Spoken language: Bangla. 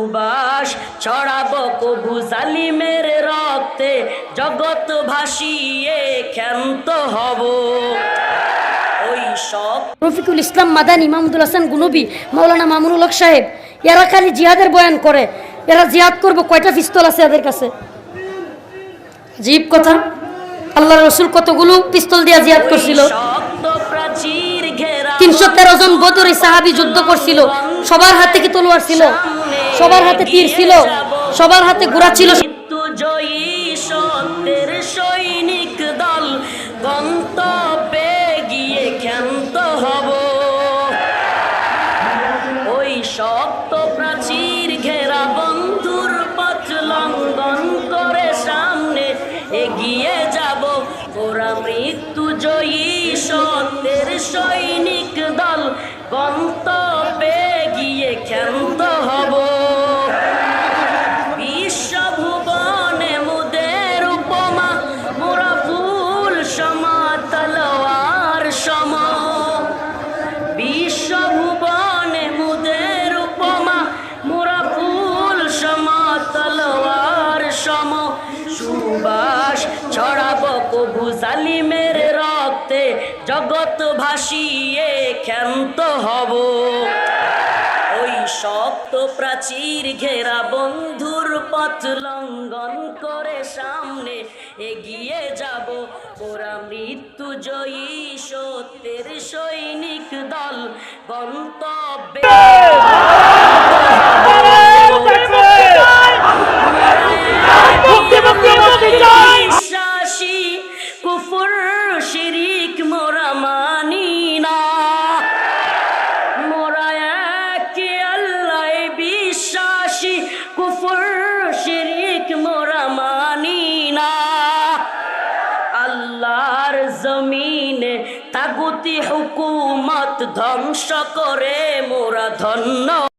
সুবাস ছড়াবো কবু জালিমের রক্তে। জগৎ ভাসিয়ে ক্ষান্ত হব। ওই সব রফিকুল ইসলাম মাদান ইমামুদুল হাসান গুনবি মৌলানা মামুনুল হক সাহেব এরা খালি জিহাদের বয়ান করে। এরা জিহাদ করব কয়টা পিস্তল আছে এদের কাছে? জীব কথা। আল্লাহ রসুল কতগুলো পিস্তল দিয়া জিহাদ করছিল? তিনশো তেরো জন বদরে সাহাবি যুদ্ধ করছিল। সবার হাতে কি তলোয়ার ছিল। সবার হাতে তীর ছিল, সবার হাতে ঘোড়া ছিল। জয়ী সৈনিক দল গন্তব্যে গিয়ে ক্ষান্ত হব। ওই প্রাচীর সামনে এগিয়ে যাব। ওরা মৃত্যু জয়ী সৈনিক দল গিয়ে ক্ষান্ত জালিমের রক্তে জগৎ ভাসিয়ে ক্ষান্ত হব। ওই শক্ত প্রাচীর ঘেরা বন্ধুর পথ লঙ্ঘন করে সামনে এগিয়ে যাব। ওরা মৃত্যু জয়ী সত্যের সৈনিক দল, গন্তব্যে জমিনে তাগুতি হুকুমত ধ্বংস করে মোরা ধন্য।